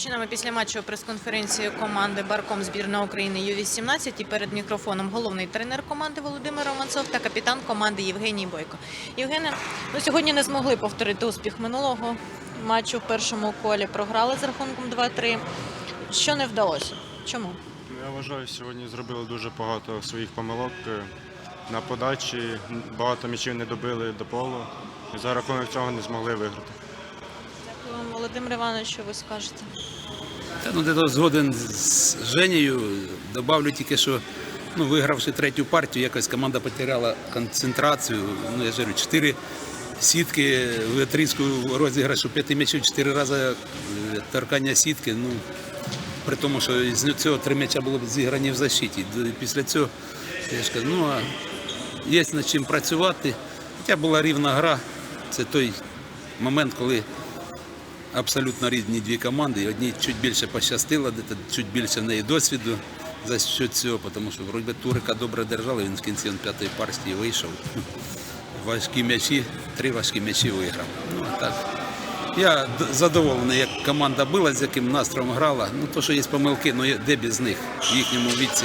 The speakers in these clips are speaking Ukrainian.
Розпочинаємо після матчу прес-конференцію команди Барком збірна України Ю-18 і перед мікрофоном головний тренер команди Володимир Романцов та капітан команди Євгеній Бойко. Євгене, ну сьогодні не змогли повторити успіх минулого матчу в першому колі. Програли з рахунком 2-3. Що не вдалося? Чому? Я вважаю, сьогодні зробили дуже багато своїх помилок на подачі. Багато м'ячів не добили до полу. За рахунок цього не змогли виграти. Дякую Володимир Іванович, що ви скажете? Та ну де згоден з Женєю. Добавлю тільки, що ну, вигравши третю партію, якось команда потеряла концентрацію. Ну, я ж говорю, чотири сітки в тріску розіграшу п'яти м'ячів, чотири рази е, торкання сітки. Ну, при тому, що з цього три м'яча були б зіграні в защиті. Після цього я ж кажу, ну а є над чим працювати. Хоча була рівна гра. Це той момент, коли абсолютно різні дві команди. І Одній чуть більше пощастило, чуть більше в неї досвіду за що цього, тому що вроді би Турика добре держали, він в кінці п'ятої партії вийшов. Важкі м'ячі, три важкі м'ячі виграв. Ну, так. Я задоволений, як команда била, з яким настроєм грала. Ну, то, що є помилки, ну де без них в їхньому віці.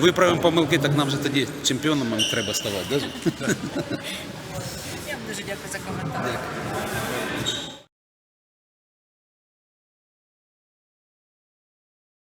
Виправимо помилки, так нам же тоді чемпіонами треба ставати. Да? Я вам дуже дякую за коментар.